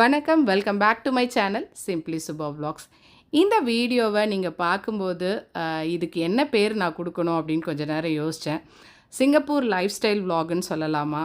வணக்கம் welcome back to my channel simply Subha vlogs இந்த வீடியோவை நீங்கள் பார்க்கும்போது இதுக்கு என்ன பேர் நான் கொடுக்கணும் அப்படின்னு கொஞ்ச நேரம் யோசித்தேன் சிங்கப்பூர் லைஃப் ஸ்டைல் vlogன்னு சொல்லலாமா?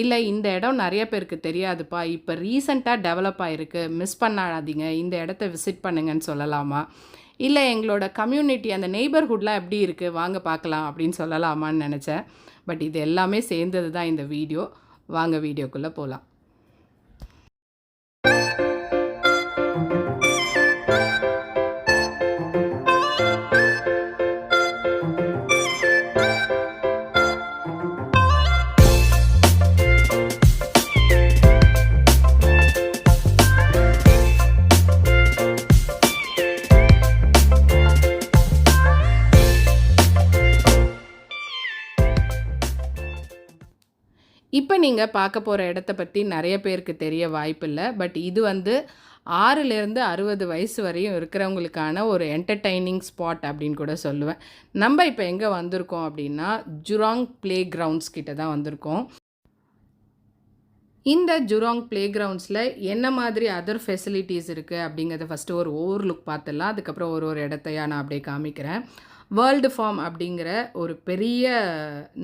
இல்லை இந்த இடம் நிறைய பேருக்கு தெரியாதுப்பா. இப்போ ரீசண்டாக டெவலப் ஆகிருக்கு மிஸ் பண்ணாதீங்க. இந்த இடத்த விசிட் பண்ணுங்கன்னு சொல்லலாமா? இல்லை எங்களோட கம்யூனிட்டி அந்த நெய்பர்ஹுட்லாம் எப்படி இருக்குது வாங்க பார்க்கலாம் அப்படின்னு சொல்லலாமான்னு நினச்சேன். பட் இது எல்லாமே சேர்ந்தது தான் இந்த வீடியோ. வாங்க வீடியோக்குள்ளே போகலாம் நீங்கள் பார்க்க போகிற இடத்த பற்றி நிறைய பேருக்கு தெரிய வாய்ப்பில்லை. பட் இது வந்து ஆறுலேருந்து அறுபது வயசு வரையும் இருக்கிறவங்களுக்கான ஒரு என்டர்டைனிங் ஸ்பாட் அப்படின்னு கூட சொல்லுவேன். நம்ம இப்போ எங்கே வந்திருக்கோம் அப்படின்னா ஜுராங் ப்ளே கிரவுண்ட்ஸ் கிட்ட தான் வந்திருக்கோம். இந்த ஜுராங் ப்ளே கிரவுண்ட்ஸில் என்ன மாதிரி அதர் ஃபெசிலிட்டிஸ் இருக்குது அப்படிங்கிறத ஃபஸ்ட்டு ஒரு ஓவர் லுக் பார்த்துடலாம். அதுக்கப்புறம் ஒரு ஒரு இடத்தையா நான் அப்படியே காமிக்கிறேன். வேர்ல்டு ஃபார்ம் அப்படிங்கிற ஒரு பெரிய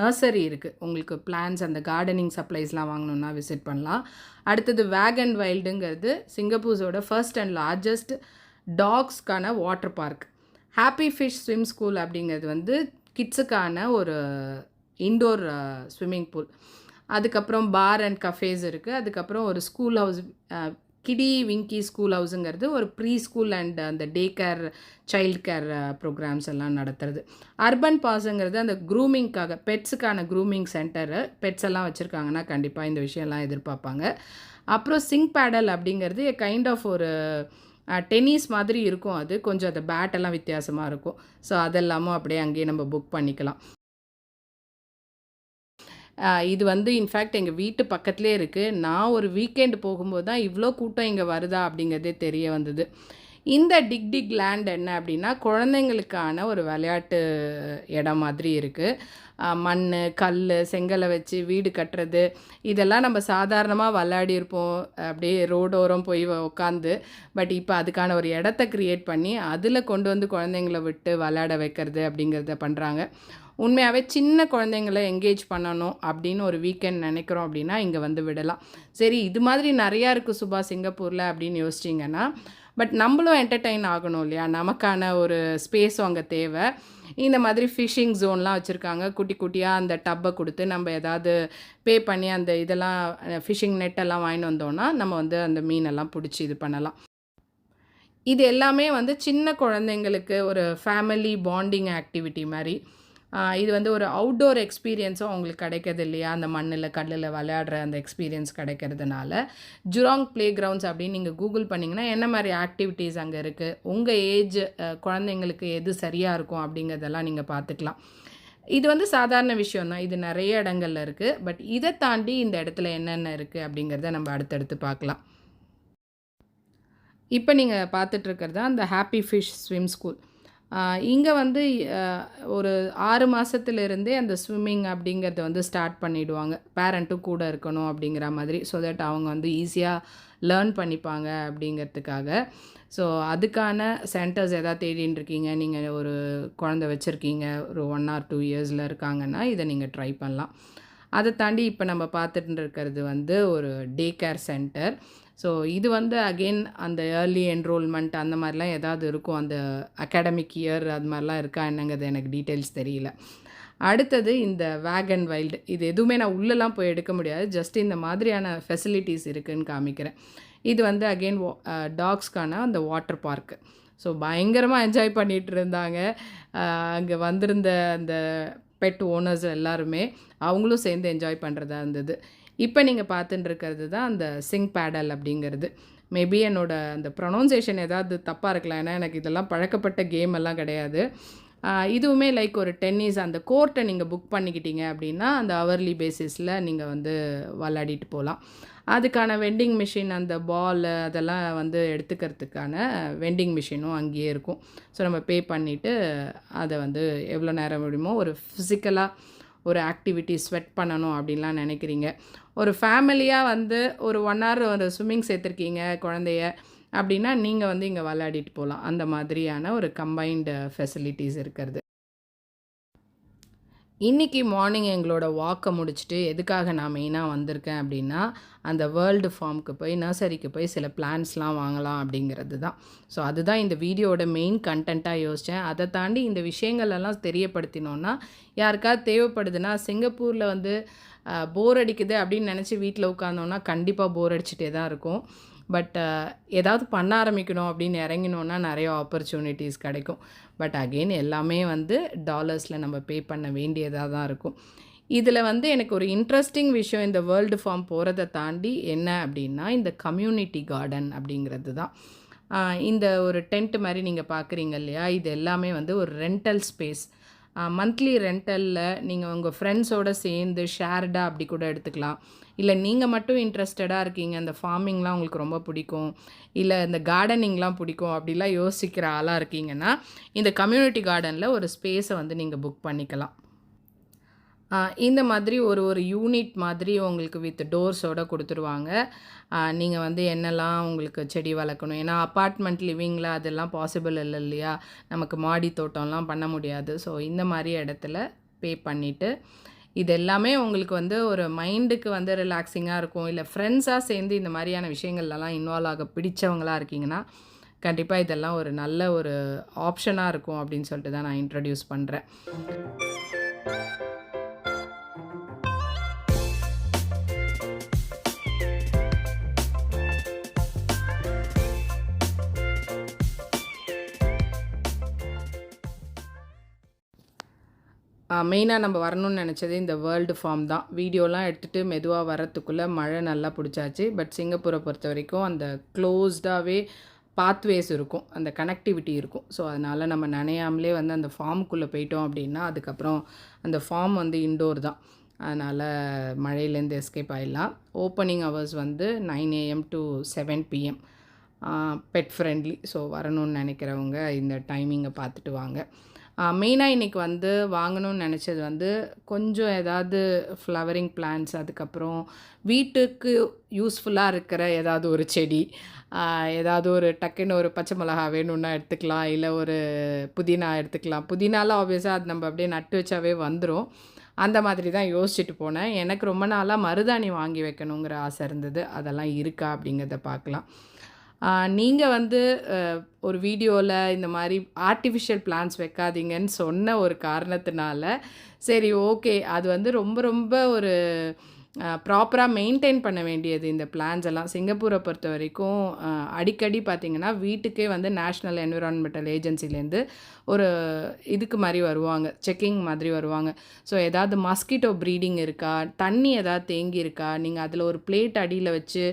நர்சரி இருக்குது உங்களுக்கு பிளான்ஸ் அந்த கார்டனிங் சப்ளைஸ்லாம் வாங்கணுன்னா விசிட் பண்ணலாம். அடுத்தது வேகன் வைல்டுங்கிறது சிங்கப்பூர்ஸோட first and largest டாக்ஸ்க்கான water park happy fish swim school அப்படிங்கிறது வந்து கிட்ஸுக்கான ஒரு இன்டோர் ஸ்விம்மிங் பூல் அதுக்கப்புறம் பார் அண்ட் கஃபேஸ் இருக்குது அதுக்கப்புறம் ஒரு school house kiddie winkie school ஹவுஸுங்கிறது ஒரு ப்ரீ ஸ்கூல் அண்ட் அந்த day care child care programs எல்லாம் நடத்துறது. அர்பன் பாஸுங்கிறது அந்த க்ரூமிங்க்காக பெட்ஸுக்கான க்ரூமிங் சென்டரு பெட்ஸ் எல்லாம் வச்சுருக்காங்கன்னா கண்டிப்பாக இந்த விஷயம்லாம் எதிர்பார்ப்பாங்க. அப்புறம் சிங் பேடல் அப்படிங்கிறது கைண்ட் ஆஃப் ஒரு டென்னிஸ் மாதிரி இருக்கும் அது. கொஞ்சம் அந்த பேட்டெல்லாம் வித்தியாசமாக இருக்கும். ஸோ அதெல்லாமும் அப்படியே அங்கேயே நம்ம புக் பண்ணிக்கலாம். இது வந்து இன்ஃபேக்ட் எங்கள் வீட்டு பக்கத்துலேயே இருக்குது நான் ஒரு வீக்கெண்டு போகும்போது தான் இவ்வளோ கூட்டம் இங்கே வருதா அப்படிங்கிறதே தெரிய வந்தது. இந்த டிக் டிக் லேண்ட் என்ன அப்படின்னா குழந்தைங்களுக்கான ஒரு விளையாட்டு இடம் மாதிரி இருக்குது மண் கல் செங்கலை வச்சு வீடு கட்டுறது. இதெல்லாம் நம்ம சாதாரணமாக விளையாடி இருப்போம். அப்படியே ரோடோரம் போய் உட்காந்து பட் இப்போ அதுக்கான ஒரு இடத்த க்ரியேட் பண்ணி அதில் கொண்டு வந்து குழந்தைங்கள விட்டு விளையாட வைக்கிறது அப்படிங்கிறத பண்ணுறாங்க உண்மையாகவே சின்ன குழந்தைங்கள என்கேஜ் பண்ணணும் அப்படின்னு ஒரு வீக்கெண்ட் நினைக்கிறோம் அப்படின்னா இங்கே வந்து விடலாம். சரி இது மாதிரி நிறையா இருக்குது சுபா சிங்கப்பூரில் அப்படின்னு யோசிச்சிங்கன்னா பட் நம்மளும் என்டர்டெயின் ஆகணும் இல்லையா? நமக்கான ஒரு ஸ்பேஸும் அங்கே தேவை. இந்த மாதிரி ஃபிஷிங் ஜோன்லாம் வச்சுருக்காங்க. குட்டி குட்டியாக அந்த டப்பை கொடுத்து நம்ம ஏதாவது பே பண்ணி அந்த இதெல்லாம் ஃபிஷிங் நெட்டெல்லாம் வாங்கிட்டு வந்தோன்னா நம்ம வந்து அந்த மீனெல்லாம் பிடிச்சி இது பண்ணலாம். இது எல்லாமே வந்து சின்ன குழந்தைங்களுக்கு ஒரு ஃபேமிலி பாண்டிங் ஆக்டிவிட்டி மாதிரி. இது வந்து ஒரு அவுட்டோர் எக்ஸ்பீரியன்ஸும் அவங்களுக்கு கிடைக்கிறது இல்லையா? அந்த மண்ணில் கல்லில் விளையாடுற அந்த எக்ஸ்பீரியன்ஸ் கிடைக்கிறதுனால. ஜுராங் ப்ளே கிரவுண்ட்ஸ் அப்படின்னு நீங்கள் கூகுள் பண்ணிங்கன்னா என்ன மாதிரி ஆக்டிவிட்டீஸ் அங்கே இருக்குது உங்கள் ஏஜ் குழந்தைங்களுக்கு எது சரியாக இருக்கும் அப்படிங்கிறதெல்லாம் நீங்கள் பார்த்துக்கலாம். இது வந்து சாதாரண விஷயம்தான் இது நிறைய இடங்கள்ல இருக்குது பட் இதை தாண்டி இந்த இடத்துல என்னென்ன இருக்குது அப்படிங்கிறத நம்ம அடுத்தடுத்து பார்க்கலாம். இப்போ நீங்கள் பார்த்துட்ருக்கிறது தான் அந்த ஹாப்பி ஃபிஷ் ஸ்விம் ஸ்கூல் இங்கே வந்து ஒரு ஆறு மாதத்துலேருந்தே அந்த ஸ்விம்மிங் அப்படிங்கிறத வந்து ஸ்டார்ட் பண்ணிவிடுவாங்க பேரண்ட்டும் கூட இருக்கணும் அப்படிங்கிற மாதிரி ஸோ தட் அவங்க வந்து ஈஸியாக லேர்ன் பண்ணிப்பாங்க அப்படிங்கிறதுக்காக. ஸோ அதுக்கான சென்டர்ஸ் எதாவது தேடின்னு இருக்கீங்க நீங்கள் ஒரு குழந்தை வச்சுருக்கீங்க ஒரு ஒன் ஆர் டூ இயர்ஸில் இருக்காங்கன்னா இதை நீங்கள் ட்ரை பண்ணலாம். அதை தாண்டி இப்போ நம்ம பார்த்துட்டு இருக்கிறது வந்து ஒரு டே கேர் சென்டர் ஸோ இது வந்து அகெயின் அந்த ஏர்லி என்ரோல்மெண்ட் அந்த மாதிரிலாம் ஏதாவது இருக்கும்? அந்த அகாடமிக் இயர் அது மாதிரிலாம் இருக்கா என்னங்கிறது எனக்கு டீட்டெயில்ஸ் தெரியல. அடுத்தது இந்த வேகன் வைல்டு இது எதுவுமே நான் உள்ளெல்லாம் போய் எடுக்க முடியாது. ஜஸ்ட் இந்த மாதிரியான ஃபெசிலிட்டிஸ் இருக்குதுன்னு காமிக்கிறேன். இது வந்து அகெயின் டாக்ஸ்க்கான அந்த வாட்டர் பார்க்கு ஸோ பயங்கரமாக என்ஜாய் பண்ணிகிட்டு இருந்தாங்க. அங்கே வந்திருந்த அந்த பெட் ஓனர்ஸ் எல்லாருமே அவங்களும் சேர்ந்து என்ஜாய் பண்ணுறதா இருந்தது. இப்போ நீங்கள் பார்த்துட்டுருக்கிறது தான் அந்த சிங் பேடல் அப்படிங்கிறது. மேபி என்னோட அந்த ப்ரொனவுன்சேஷன் ஏதாவது தப்பாக இருக்கலாம். ஏன்னா எனக்கு இதெல்லாம் பழக்கப்பட்ட கேம் எல்லாம் கிடையாது. இதுவுமே லைக் ஒரு டென்னிஸ் அந்த கோர்ட்டை நீங்கள் புக் பண்ணிக்கிட்டீங்க அப்படின்னா அந்த ஹவர்லி பேசிஸில் நீங்கள் வந்து விளையாடிட்டு போகலாம். அதுக்கான வெண்டிங் மிஷின் அந்த பால் அதெல்லாம் வந்து எடுத்துக்கிறதுக்கான வெண்டிங் மிஷினும் அங்கேயே இருக்கும். ஸோ நம்ம பே பண்ணிவிட்டு அதை வந்து எவ்வளோ நேரம் முடியுமோ ஒரு ஃபிசிக்கலாக ஒரு ஆக்டிவிட்டி ஸ்வெட் பண்ணணும் அப்படின்லாம் நினைக்கிறீங்க. ஒரு ஃபேமிலியாக வந்து ஒரு ஒன் ஹவர் ஒரு ஸ்விம்மிங் சேர்த்துருக்கீங்க குழந்தைய அப்படின்னா நீங்கள் வந்து இங்கே விளையாடிட்டு போகலாம். அந்த மாதிரியான ஒரு கம்பைன்டு ஃபெசிலிட்டிஸ் இருக்கிறது. இன்றைக்கி மார்னிங் எங்களோட வாக்கை முடிச்சுட்டு எதுக்காக நான் மெயினாக வந்திருக்கேன் அப்படின்னா அந்த வேர்ல்டு ஃபார்முக்கு போய் நர்சரிக்கு போய் சில பிளான்ஸ்லாம் வாங்கலாம் அப்படிங்கிறது தான் ஸோ அதுதான் இந்த வீடியோட மெயின் கண்டென்ட்டாக யோசித்தேன் அதை தாண்டி இந்த விஷயங்கள் எல்லாம் தெரியப்படுத்தினோன்னா யாருக்காவது தேவைப்படுதுன்னா சிங்கப்பூரில் வந்து போர் அடிக்குது அப்படின்னு நினச்சி வீட்டில் உட்காந்தோன்னா கண்டிப்பாக போர் அடிச்சுட்டே தான் இருக்கும். பட் ஏதாவது பண்ண ஆரம்பிக்கணும் அப்படின்னு இறங்கினோன்னா நிறைய ஆப்பர்ச்சுனிட்டிஸ் கிடைக்கும். பட் அகெயின் எல்லாமே வந்து டாலர்ஸில் நம்ம பே பண்ண வேண்டியதாக தான் இருக்கும். இதில் வந்து எனக்கு ஒரு இன்ட்ரெஸ்டிங் விஷயம் இந்த வேர்ல்டு ஃபார்ம் போகிறத தாண்டி என்ன அப்படின்னா இந்த கம்யூனிட்டி கார்டன் அப்படிங்கிறது தான். இந்த ஒரு டென்ட் மாதிரி நீங்கள் பார்க்குறீங்க இல்லையா? இது எல்லாமே வந்து ஒரு ரெண்டல் ஸ்பேஸ் மந்த்லி ரெண்டலில் நீங்கள் உங்கள் ஃப்ரெண்ட்ஸோடு சேர்ந்து ஷேர்டாக அப்படி கூட எடுத்துக்கலாம். இல்லை நீங்கள் மட்டும் இன்ட்ரெஸ்டடாக இருக்கீங்க அந்த ஃபார்மிங்லாம் உங்களுக்கு ரொம்ப பிடிக்கும். இல்லை இந்த கார்டனிங்லாம் பிடிக்கும் அப்படிலாம் யோசிக்கிற ஆளாக இருக்கீங்கன்னா இந்த கம்யூனிட்டி கார்டனில் ஒரு ஸ்பேஸை வந்து நீங்கள் புக் பண்ணிக்கலாம். இந்த மாதிரி ஒரு ஒரு யூனிட் மாதிரி உங்களுக்கு வித் டோர்ஸோடு கொடுத்துருவாங்க. நீங்கள் வந்து என்னெல்லாம் உங்களுக்கு செடி வளர்க்கணும்? ஏன்னா அப்பார்ட்மெண்ட் லிவிங்கில் அதெல்லாம் பாசிபிள் இல்லை இல்லையா? நமக்கு மாடி தோட்டம்லாம் பண்ண முடியாது. ஸோ இந்த மாதிரி இடத்துல பே பண்ணிவிட்டு இது எல்லாமே உங்களுக்கு வந்து ஒரு மைண்டுக்கு வந்து ரிலாக்ஸிங்காக இருக்கும். இல்லை ஃப்ரெண்ட்ஸாக சேர்ந்து இந்த மாதிரியான விஷயங்கள்லாம் இன்வால்வ் ஆக பிடிச்சவங்களாக இருக்கீங்கன்னா கண்டிப்பாக இதெல்லாம் ஒரு நல்ல ஒரு ஆப்ஷனாக இருக்கும் அப்படின்னு சொல்லிட்டு தான் நான் இன்ட்ரடியூஸ் பண்ணுறேன் மெயினாக நம்ம வரணும்னு நினச்சது இந்த வேர்ல்டு ஃபார்ம் தான். வீடியோலாம் எடுத்துகிட்டு மெதுவாக வரத்துக்குள்ளே மழை நல்லா பிடிச்சாச்சு. பட் சிங்கப்பூரை பொறுத்த வரைக்கும் அந்த க்ளோஸ்டாகவே பாத்வேஸ் இருக்கும். அந்த கனெக்டிவிட்டி இருக்கும். ஸோ அதனால் நம்ம நினையாமலே வந்து அந்த ஃபார்முக்குள்ளே போயிட்டோம் அப்படின்னா அதுக்கப்புறம் அந்த ஃபார்ம் வந்து இண்டோர் தான். அதனால் மழையிலேருந்து எஸ்கேப் ஆகிடலாம் ஓப்பனிங் ஹவர்ஸ் வந்து nine AM to seven PM pet friendly so வரணும்னு நினைக்கிறவங்க இந்த டைமிங்கை பார்த்துட்டு வாங்க. மெயினாக இன்றைக்கி வந்து வாங்கணும்னு நினச்சது வந்து கொஞ்சம் ஏதாவது ஃப்ளவரிங் பிளான்ட்ஸ் அதுக்கப்புறம் வீட்டுக்கு யூஸ்ஃபுல்லாக இருக்கிற ஏதாவது ஒரு செடி ஏதாவது ஒரு டக்குன்னு ஒரு பச்சை மிளகா வேணும்னா எடுத்துக்கலாம் இல்லை ஒரு புதினா எடுத்துக்கலாம். புதினாலாம் ஆப்வியஸாக அது நம்ம அப்படியே நட்டு வச்சாவே வந்துடும் அந்த மாதிரி தான் யோசிச்சுட்டு போனேன். எனக்கு ரொம்ப நாளாக மருதாணி வாங்கி வைக்கணுங்கிற ஆசை இருந்தது. அதெல்லாம் இருக்கா அப்படிங்கிறத பார்க்கலாம். நீங்கள் வந்து ஒரு வீடியோவில் இந்த மாதிரி ஆர்டிஃபிஷியல் பிளான்ஸ் வைக்காதீங்கன்னு சொன்ன ஒரு காரணத்தினால சரி ஓகே அது வந்து ரொம்ப ரொம்ப ஒரு ப்ராப்பராக மெயின்டைன் பண்ண வேண்டியது இந்த பிளான்ஸ் எல்லாம். சிங்கப்பூரை பொறுத்த வரைக்கும் அடிக்கடி பார்த்திங்கன்னா வீட்டுக்கே வந்து நேஷ்னல் என்விரான்மெண்டல் ஏஜென்சிலேருந்து ஒரு இதுக்கு மாதிரி வருவாங்க. செக்கிங் மாதிரி வருவாங்க. ஸோ ஏதாவது மஸ்கிட்டோ ப்ரீடிங் இருக்கா? தண்ணி ஏதாவது தேங்கி இருக்கா? நீங்கள் அதில் ஒரு பிளேட் அடியில் வச்சு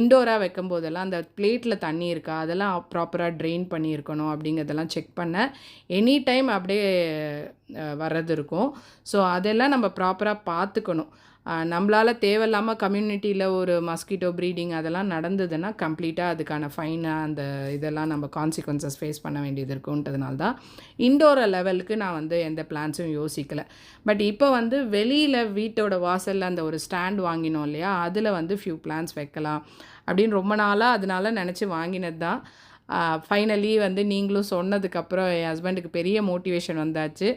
இண்டோராக வைக்கும் போதெல்லாம் அந்த பிளேட்டில் தண்ணி இருக்கா? அதெல்லாம் ப்ராப்பராக ட்ரெயின் பண்ணியிருக்கணும் அப்படிங்கிறதெல்லாம் செக் பண்ண எனி டைம் அப்படியே வர்றது இருக்கும். ஸோ அதெல்லாம் நம்ம ப்ராப்பராக பார்த்துக்கணும் நம்மளால் தேவையில்லாமல் கம்யூனிட்டியில் ஒரு மஸ்கிட்டோ ப்ரீடிங் அதெல்லாம் நடந்ததுன்னா கம்ப்ளீட்டாக அதுக்கான ஃபைனாக அந்த இதெல்லாம் நம்ம கான்சிக்வன்சஸ் ஃபேஸ் பண்ண வேண்டியது இருக்குன்றதுனால தான் இண்டோர் லெவலுக்கு நான் வந்து எந்த பிளான்ஸும் யோசிக்கலை. பட் இப்போ வந்து வெளியில் வீட்டோட வாசலில் அந்த ஒரு ஸ்டாண்ட் வாங்கினோம் இல்லையா? அதில் வந்து ஃபியூ பிளான்ஸ் வைக்கலாம் அப்படின்னு ரொம்ப நாளாக அதனால நினச்சி வாங்கினது தான். ஃபைனலி வந்து நீங்களும் சொன்னதுக்கப்புறம் என் ஹஸ்பண்டுக்கு பெரிய மோட்டிவேஷன் வந்தாச்சு.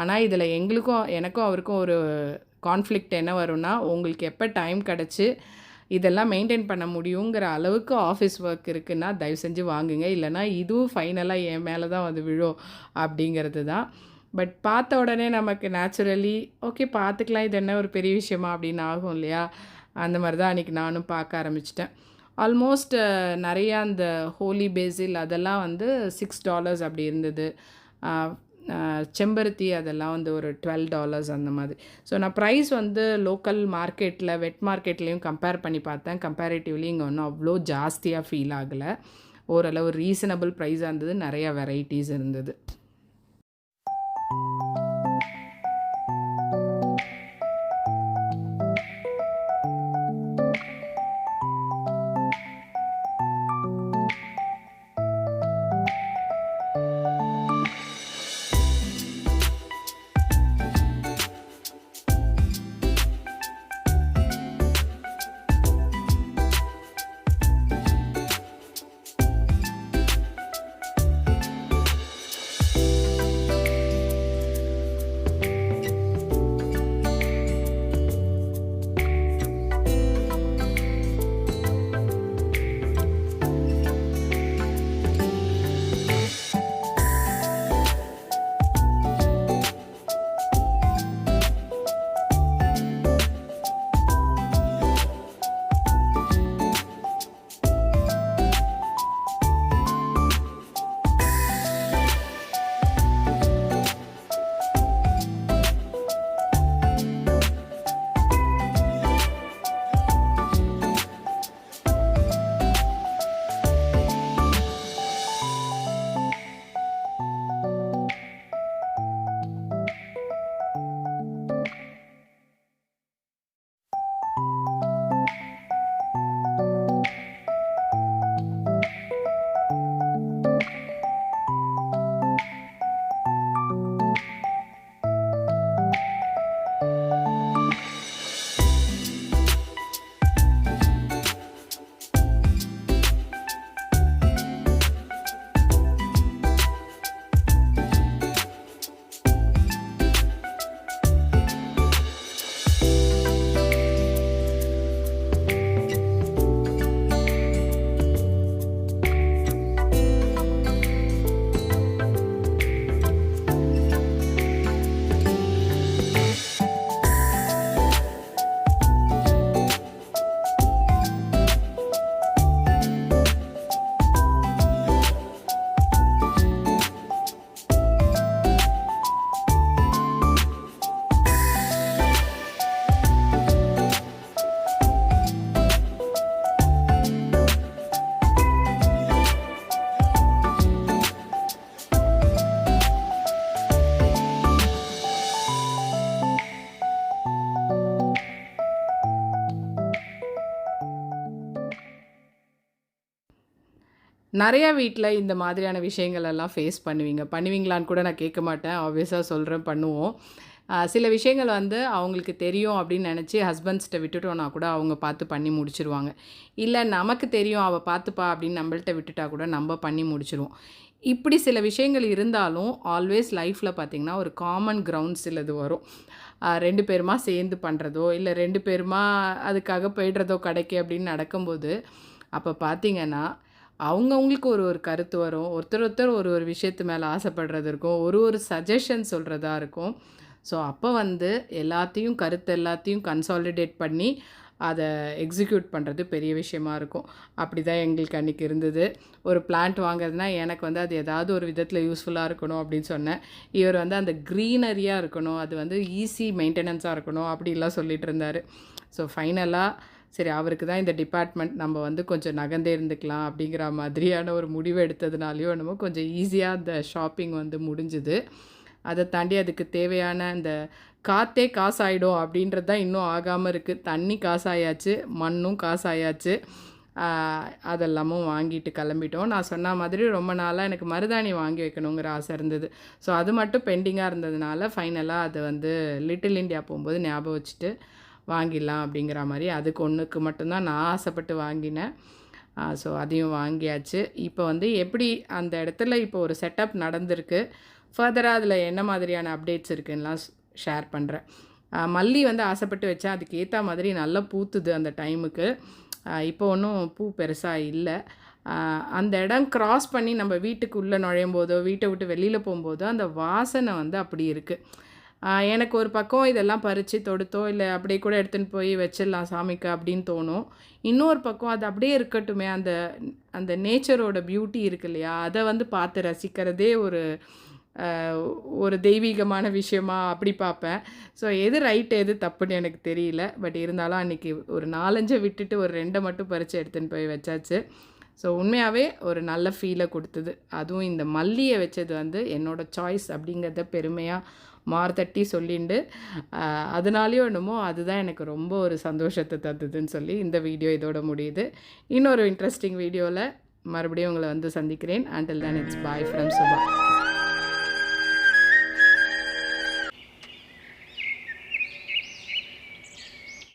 ஆனால் இதில் எங்களுக்கும் எனக்கும் அவருக்கும் ஒரு கான்ஃப்ளிக்ட் என்ன வரும்னா உங்களுக்கு எப்போ டைம் கிடச்சி இதெல்லாம் மெயின்டைன் பண்ண முடியுங்கிற அளவுக்கு ஆஃபீஸ் ஒர்க் இருக்குன்னா தயவு செஞ்சு வாங்குங்க. இல்லைனா இதுவும் ஃபைனலாக என் மேலே தான் வந்து விழும் அப்படிங்கிறது தான். பட் பார்த்த உடனே நமக்கு நேச்சுரலி ஓகே பார்த்துக்கலாம் இது என்ன ஒரு பெரிய விஷயமா அப்படின்னு ஆகும் இல்லையா? அந்த மாதிரி தான் அன்றைக்கி நானும் பார்க்க ஆரம்பிச்சிட்டேன். ஆல்மோஸ்ட் நிறையா அந்த ஹோலி பேசில் அதெல்லாம் வந்து சிக்ஸ் டாலர்ஸ் அப்படி இருந்தது. செம்பருத்தி அதெல்லாம் வந்து ஒரு டுவெல் டாலர்ஸ் அந்த மாதிரி. ஸோ நான் ப்ரைஸ் வந்து லோக்கல் மார்க்கெட்டில் வெட் மார்க்கெட்லேயும் கம்பேர் பண்ணி பார்த்தேன். கம்பேரிட்டிவ்லி இங்கே ஒன்றும் அவ்வளோ ஜாஸ்தியாக ஃபீல் ஆகலை. ஓரளவு ரீசனபிள் ப்ரைஸாக இருந்தது. நிறையா வெரைட்டிஸ் இருந்தது. நிறையா வீட்டில் இந்த மாதிரியான விஷயங்கள் எல்லாம் ஃபேஸ் பண்ணுவீங்க. பண்ணுவீங்களான்னு கூட நான் கேட்க மாட்டேன். ஆப்வியஸாக சொல்கிறேன் பண்ணுவோம். சில விஷயங்கள் வந்து அவங்களுக்கு தெரியும் அப்படின்னு நினச்சி ஹஸ்பண்ட்ஸ்கிட்ட விட்டுட்டோன்னா கூட அவங்க பார்த்து பண்ணி முடிச்சிருவாங்க. இல்லை நமக்கு தெரியும் அவள் பார்த்துப்பா அப்படின்னு நம்மள்கிட்ட விட்டுட்டா கூட நம்ம பண்ணி முடிச்சிருவோம். இப்படி சில விஷயங்கள் இருந்தாலும் ஆல்வேஸ் லைஃப்பில் பார்த்திங்கன்னா ஒரு காமன் கிரவுண்ட் சிலது வரும். ரெண்டு பேருமா சேர்ந்து பண்ணுறதோ இல்லை ரெண்டு பேருமா அதுக்காக போயிடுறதோ கடைக்கு அப்படின்னு நடக்கும்போது அப்போ பார்த்தீங்கன்னா அவங்கவுங்களுக்கு ஒரு ஒரு கருத்து வரும். ஒருத்தர் ஒருத்தர் ஒரு ஒரு விஷயத்து மேலே ஆசைப்படுறது இருக்கும். ஒரு ஒரு சஜஷன் சொல்கிறதா இருக்கும். ஸோ அப்போ வந்து எல்லாத்தையும் கருத்து எல்லாத்தையும் கன்சாலிடேட் பண்ணி அதை எக்ஸிக்யூட் பண்ணுறது பெரிய விஷயமா இருக்கும். அப்படி தான் எங்களுக்கு அன்றைக்கி இருந்தது. ஒரு பிளான்ட் வாங்குறதுனா எனக்கு வந்து அது ஏதாவது ஒரு விதத்தில் யூஸ்ஃபுல்லாக இருக்கணும் அப்படின்னு சொன்னேன். இவர் வந்து அந்த க்ரீனரியாக இருக்கணும். அது வந்து ஈஸி மெயின்டெனன்ஸாக இருக்கணும். அப்படிலாம் சொல்லிகிட்டு இருந்தார். ஸோ ஃபைனலாக சரி அவருக்கு தான் இந்த டிபார்ட்மெண்ட் நம்ம வந்து கொஞ்சம் நகர்ந்தே இருந்துக்கலாம் அப்படிங்கிற மாதிரியான ஒரு முடிவு எடுத்ததுனாலையோ என்னமோ கொஞ்சம் ஈஸியாக அந்த ஷாப்பிங் வந்து முடிஞ்சுது. அதை தாண்டி அதுக்கு தேவையான அந்த காற்றே காசாயிடும் அப்படின்றது தான் இன்னும் ஆகாமல் இருக்குது தண்ணி காசாயாச்சு மண்ணும் காசாயாச்சு. அதெல்லாமும் வாங்கிட்டு கிளம்பிட்டோம். நான் சொன்ன மாதிரி ரொம்ப நாளாக எனக்கு மருதாணி வாங்கி வைக்கணுங்கிற ஆசை இருந்தது. ஸோ அது மட்டும் பெண்டிங்காக இருந்ததுனால ஃபைனலாக அது வந்து லிட்டில் இண்டியா போகும்போது ஞாபகம் வச்சுட்டு வாங்கிடலாம் அப்படிங்கிற மாதிரி அதுக்கு ஒன்றுக்கு மட்டும்தான் நான் ஆசைப்பட்டு வாங்கினேன். ஸோ அதையும் வாங்கியாச்சு. இப்போ வந்து எப்படி அந்த இடத்துல இப்போ ஒரு செட்டப் நடந்திருக்கு? ஃபர்தராக அதில் என்ன மாதிரியான அப்டேட்ஸ் இருக்குன்னெலாம் ஷேர் பண்ணுறேன் மல்லி வந்து ஆசைப்பட்டு வச்சேன். அதுக்கு ஏற்ற மாதிரி நல்லா பூத்துது அந்த டைமுக்கு இப்போ ஒன்றும் பூ பெருசாக இல்லை. அந்த இடம் கிராஸ் பண்ணி நம்ம வீட்டுக்கு உள்ளே நுழையும் போதோ வீட்டை விட்டு வெளியில் போகும்போதோ அந்த வாசனை வந்து அப்படி இருக்குது எனக்கு ஒரு பக்கம் இதெல்லாம் பறித்து தொடுத்தோ இல்லை அப்படியே கூட எடுத்துன்னு போய் வச்சிடலாம் சாமிக்கு அப்படின்னு தோணும். இன்னொரு பக்கம் அது அப்படியே இருக்கட்டுமே அந்த அந்த நேச்சரோட பியூட்டி இருக்கு இல்லையா? அதை வந்து பார்த்து ரசிக்கிறதே ஒரு ஒரு தெய்வீகமான விஷயமா அப்படி பார்ப்பேன். ஸோ எது ரைட் எது தப்புன்னு எனக்கு தெரியல. பட் இருந்தாலும் அன்றைக்கி ஒரு நாலஞ்சை விட்டுட்டு ஒரு ரெண்டை மட்டும் பறித்து எடுத்துன்னு போய் வச்சாச்சு. ஸோ உண்மையாகவே ஒரு நல்ல ஃபீலை கொடுத்தது. அதுவும் இந்த மல்லியை வச்சது வந்து என்னோடய சாய்ஸ் அப்படிங்கிறத பெருமையாக மார்த்தட்டி சொல்லிண்டு ஆஹ் அதனாலேயோ என்னமோ அதுதான் எனக்கு ரொம்ப ஒரு சந்தோஷத்தை தந்ததுன்னு சொல்லி இந்த வீடியோ இதோட முடியுது. இன்னொரு இன்ட்ரெஸ்டிங் வீடியோவில் மறுபடியும் உங்களை வந்து சந்திக்கிறேன். Until then it's bye from Subha